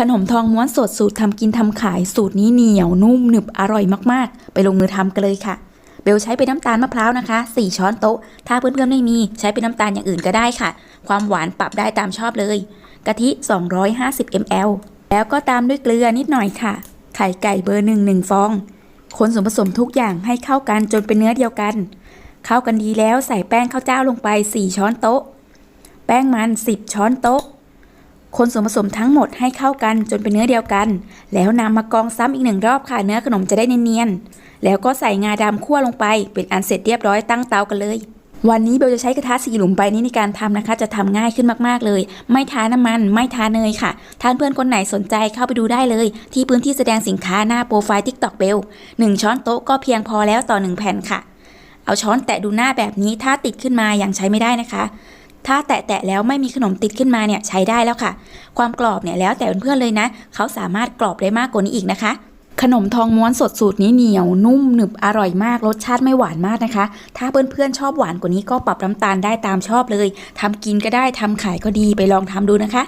ขนมทองม้วนสดสูตรทำกินทำขายสูตรนี้เหนียวนุ่มหนึบอร่อยมากๆ ไปลงมือทำกันเลยค่ะ เบลใช้เป็นน้ำตาลมะพร้าวนะคะ 4 ช้อนโต๊ะ ถ้าเพื่อนๆไม่มีใช้เป็นน้ำตาลอย่างอื่นก็ได้ค่ะ ความหวานปรับได้ตามชอบเลย กะทิ 250 ml แล้วก็ตามด้วยเกลือนิดหน่อยค่ะ ไข่ไก่เบอร์หนึ่งหนึ่งฟอง คนส่วนผสมทุกอย่างให้เข้ากันจนเป็นเนื้อเดียวกัน เข้ากันดีแล้วใส่แป้งข้าวเจ้าลงไป 4 ช้อนโต๊ะ แป้งมัน 10 ช้อนโต๊ะ คนส่วนผสมทั้งหมดให้เข้ากันจนเป็นเนื้อเดียวกัน แล้วนำมากองซ้ำอีกหนึ่งรอบค่ะเนื้อขนมจะได้เนียนๆแล้วก็ใส่งาดำคั่วลงไป เป็นอันเสร็จเรียบร้อยตั้งเตากันเลย วันนี้เบลจะใช้กระทะสีหลุมใบนี้ในการทำนะคะ จะทำง่ายขึ้นมากๆเลย ไม่ทาน้ำมัน ไม่ทาเนยค่ะท่านเพื่อนคนไหนสนใจเข้าไปดูได้เลย ที่พื้นที่แสดงสินค้าหน้าโปรไฟล์ TikTok เบลหนึ่งช้อนโต๊ะก็เพียงพอแล้วต่อหนึ่งแผ่นค่ะ เอาช้อนแตะดูหน้าแบบนี้ถ้าติดขึ้นมายังใช้ไม่ได้นะคะ ถ้าแตะแตะๆแล้วไม่มีขนมติดขึ้นมาเนี่ยใช้ได้แล้วค่ะ ความกรอบเนี่ยแล้วแต่เพื่อนๆเลยนะ เขาสามารถกรอบได้มากกว่านี้อีกนะคะขนมทองม้วนสดสูตรนี้เหนียวนุ่มหนึบอร่อยมากรสชาติไม่หวานมากนะคะ ถ้าเพื่อนๆชอบหวานกว่านี้ก็ปรับน้ำตาลได้ตามชอบเลยทำกินก็ได้ทำขายก็ดีไปลองทำดูนะคะ